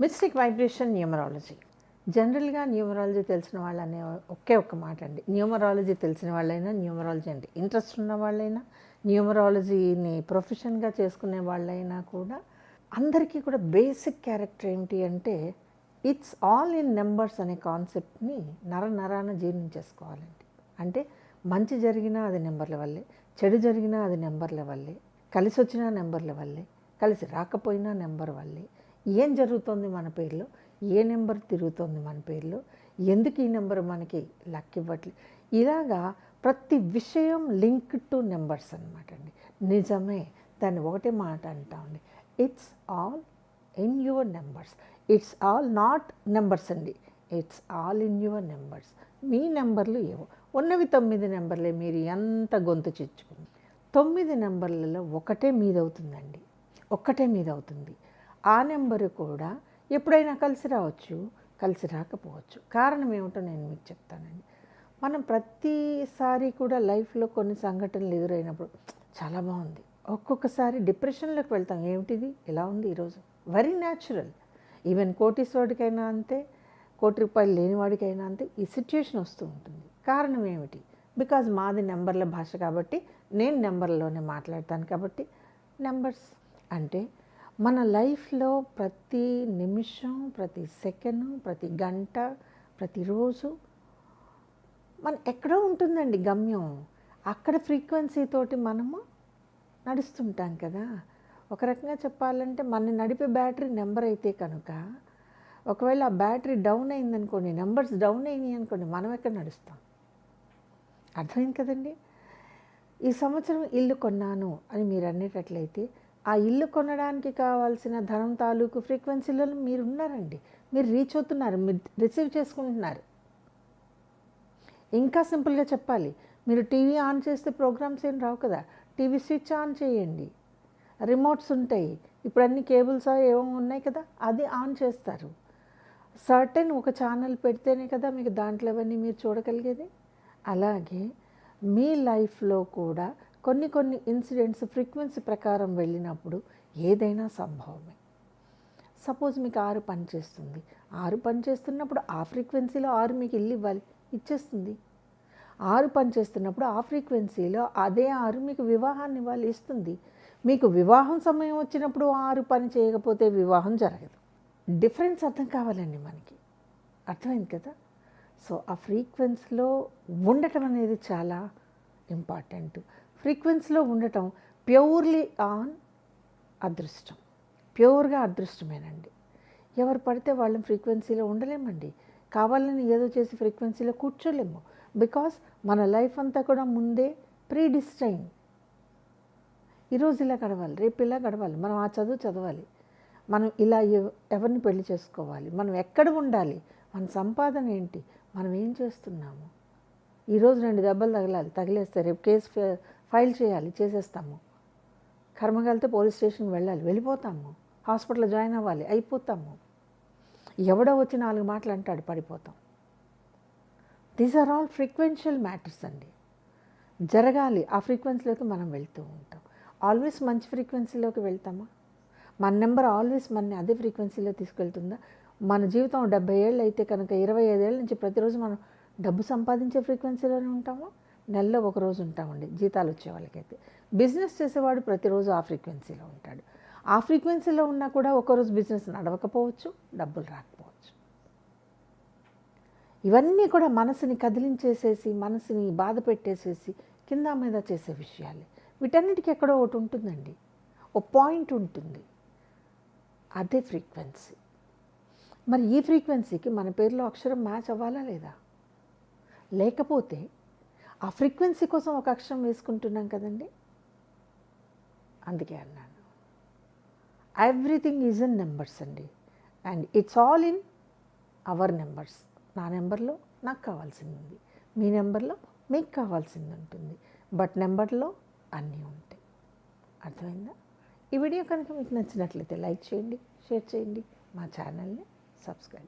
Mystic vibration numerology. జనరల్గా numerology తెలిసిన వాళ్ళనే ఒకే ఒక్క మాట అండి న్యూమరాలజీ తెలిసిన వాళ్ళైనా న్యూమరాలజీ అండి ఇంట్రెస్ట్ ఉన్న వాళ్ళైనా న్యూమరాలజీని ప్రొఫెషన్గా చేసుకునే వాళ్ళైనా కూడా అందరికీ కూడా బేసిక్ క్యారెక్టర్ ఏంటి అంటే ఇట్స్ ఆల్ ఇన్ నెంబర్స్ అనే కాన్సెప్ట్ని నర నరాన జీర్ణించేసుకోవాలండి. అంటే మంచి జరిగినా అది నెంబర్ల వల్లే చెడు జరిగినా అది నెంబర్ల వల్లే కలిసి వచ్చినా నెంబర్ల వల్లే కలిసి రాకపోయినా నెంబర్ వల్లే ఏం జరుగుతుంది మన పేరులో? ఏ నెంబర్ తిరుగుతుంది మన పేరులో? ఎందుకు ఈ నెంబర్ మనకి లక్ ఇవ్వట్లేదు ఇలాగా ప్రతి విషయం లింక్ టు నెంబర్స్ అనమాట అండి. నిజమే దాన్ని ఒకటే మాట అంటామండి it's all in your numbers. It's all not numbers అండి. It's all in your numbers. మీ నెంబర్లు ఏవో. ఉన్నవి తొమ్మిది నెంబర్లే మీరు ఎంత గొంతు చిచ్చుకుంది. తొమ్మిది నెంబర్లలో ఒకటే మీదవుతుందండి. ఒక్కటే మీదవుతుంది. ఆ నెంబరు కూడా ఎప్పుడైనా కలిసి రావచ్చు కలిసి రాకపోవచ్చు. కారణం ఏమిటో నేను మీకు చెప్తానండి. మనం ప్రతిసారి కూడా లైఫ్లో కొన్ని సంఘటనలు ఎదురైనప్పుడు చాలా బాగుంది. ఒక్కొక్కసారి డిప్రెషన్లోకి వెళ్తాం. ఏమిటిది? ఎలా ఉంది ఈరోజు? వెరీ న్యాచురల్ ఈవెన్ కోటీశ్వరుడికైనా అంతే కోటి రూపాయలు లేనివాడికైనా అంతే ఈ సిచ్యుయేషన్ వస్తూ ఉంటుంది. కారణం ఏమిటి? బికాజ్ మాది నెంబర్ల భాష కాబట్టి నేను నెంబర్లోనే మాట్లాడతాను కాబట్టి నెంబర్స్ అంటే మన లైఫ్లో ప్రతి నిమిషం ప్రతి సెకండ్ ప్రతి గంట ప్రతిరోజు మన ఎక్కడో ఉంటుందండి గమ్యం. అక్కడ ఫ్రీక్వెన్సీతోటి మనము నడుస్తుంటాం కదా. ఒక రకంగా చెప్పాలంటే మన నడిపే బ్యాటరీ నెంబర్ అయితే కనుక ఒకవేళ ఆ బ్యాటరీ డౌన్ అయిందనుకోండి నెంబర్స్ డౌన్ అయినాయి అనుకోండి మనం ఎక్కడ నడుస్తాం? అర్థమైంది కదండి? ఈ సంవత్సరం ఇల్లు కొన్నాను అని మీరు అనేటట్లయితే ఆ ఇల్లు కొనడానికి కావాల్సిన ధనం తాలూకు ఫ్రీక్వెన్సీలలో మీరు ఉన్నారండి మీరు రీచ్ అవుతున్నారు మీరు రిసీవ్ చేసుకుంటున్నారు. ఇంకా సింపుల్గా చెప్పాలి మీరు టీవీ ఆన్ చేస్తే ప్రోగ్రామ్స్ ఏం రావు కదా. టీవీ స్విచ్ ఆన్ చేయండి. రిమోట్స్ ఉంటాయి. ఇప్పుడు అన్ని కేబుల్స్ ఏమో ఉన్నాయి కదా అది ఆన్ చేస్తారు. సర్టెన్ ఒక ఛానల్ పెడితేనే కదా మీకు దాంట్లో అవన్నీ మీరు చూడగలిగేది. అలాగే మీ లైఫ్లో కూడా కొన్ని కొన్ని ఇన్సిడెంట్స్ ఫ్రీక్వెన్సీ ప్రకారం వెళ్ళినప్పుడు ఏదైనా సంభవమే. సపోజ్ మీకు ఆరు పని చేస్తుంది. ఆరు పని చేస్తున్నప్పుడు ఆ ఫ్రీక్వెన్సీలో ఆరు మీకు ఇల్లు ఇవ్వాలి ఇచ్చేస్తుంది. ఆరు పని చేస్తున్నప్పుడు ఆ ఫ్రీక్వెన్సీలో అదే ఆరు మీకు వివాహాన్ని ఇవ్వాలి ఇస్తుంది. మీకు వివాహం సమయం వచ్చినప్పుడు ఆరు పని చేయకపోతే వివాహం జరగదు. డిఫరెన్స్ అర్థం కావాలండి మనకి. అర్థమైంది కదా? సో ఆ ఫ్రీక్వెన్సీలో ఉండటం అనేది చాలా ఇంపార్టెంట్. ఫ్రీక్వెన్సీలో ఉండటం ప్యూర్లీ ఆన్ అదృష్టం. ప్యూర్గా అదృష్టమేనండి. ఎవరు పడితే వాళ్ళని ఫ్రీక్వెన్సీలో ఉండలేమండి. కావాలని ఏదో చేసి ఫ్రీక్వెన్సీలో కూర్చోలేము. బికాస్ మన లైఫ్ అంతా కూడా ముందే ప్రీ డిస్టైన్ ఈరోజు ఇలా గడవాలి రేపు ఇలా గడవాలి మనం ఆ చదువు చదవాలి మనం ఇలా ఎవరిని పెళ్ళి చేసుకోవాలి మనం ఎక్కడ ఉండాలి మన సంపాదన ఏంటి మనం ఏం చేస్తున్నాము? ఈరోజు రెండు దెబ్బలు తగలాలి తగిలేస్తే రేపు కేసు ఫైల్ చేయాలి చేసేస్తాము. కర్మగాలితే పోలీస్ స్టేషన్కి వెళ్ళాలి వెళ్ళిపోతాము. హాస్పిటల్లో జాయిన్ అవ్వాలి అయిపోతాము. ఎవడో వచ్చి నాలుగు మాటలు అంటాడు పడిపోతాం. These are all frequential matters అండి. జరగాలి ఆ ఫ్రీక్వెన్సీలోకి మనం వెళ్తూ ఉంటాం. ఆల్వేస్ మంచి ఫ్రీక్వెన్సీలోకి వెళ్తామా? మన నెంబర్ ఆల్వేస్ మన అదే ఫ్రీక్వెన్సీలో తీసుకెళ్తుందా? మన జీవితం డెబ్బై ఏళ్ళు అయితే కనుక ఇరవై ఐదేళ్ళ నుంచి ప్రతిరోజు మనం డబ్బు సంపాదించే ఫ్రీక్వెన్సీలోనే ఉంటామా? నెలలో ఒక రోజు ఉంటామండి జీతాలు వచ్చే వాళ్ళకైతే. బిజినెస్ చేసేవాడు ప్రతిరోజు ఆ ఫ్రీక్వెన్సీలో ఉంటాడు. ఆ ఫ్రీక్వెన్సీలో ఉన్నా కూడా ఒకరోజు బిజినెస్ నడవకపోవచ్చు డబ్బులు రాకపోవచ్చు. ఇవన్నీ కూడా మనసుని కదిలించేసేసి మనసుని బాధ పెట్టేసేసి కింద మీద చేసే విషయాలే. వీటన్నిటికీ ఎక్కడో ఒకటి ఉంటుందండి. ఓ పాయింట్ ఉంటుంది. అదే ఫ్రీక్వెన్సీ. మరి ఈ ఫ్రీక్వెన్సీకి మన పేరులో అక్షరం మ్యాచ్ అవ్వాలా లేదా? లేకపోతే ఆ ఫ్రీక్వెన్సీ కోసం ఒక అక్షరం వేసుకుంటున్నాం కదండి? అందుకే అన్నాను. ఎవ్రీథింగ్ ఈజ్ ఇన్ నెంబర్స్ అండి. And it's all in our numbers నా నెంబర్లో నాకు కావాల్సింది. ఉంది మీ నెంబర్లో మీకు కావాల్సింది ఉంటుంది. బట్ నెంబర్లో అన్నీ ఉంటాయి. అర్థమైందా? ఈ వీడియో కనుక మీకు నచ్చినట్లయితే లైక్ చేయండి షేర్ చేయండి మా ఛానల్ని సబ్స్క్రైబ్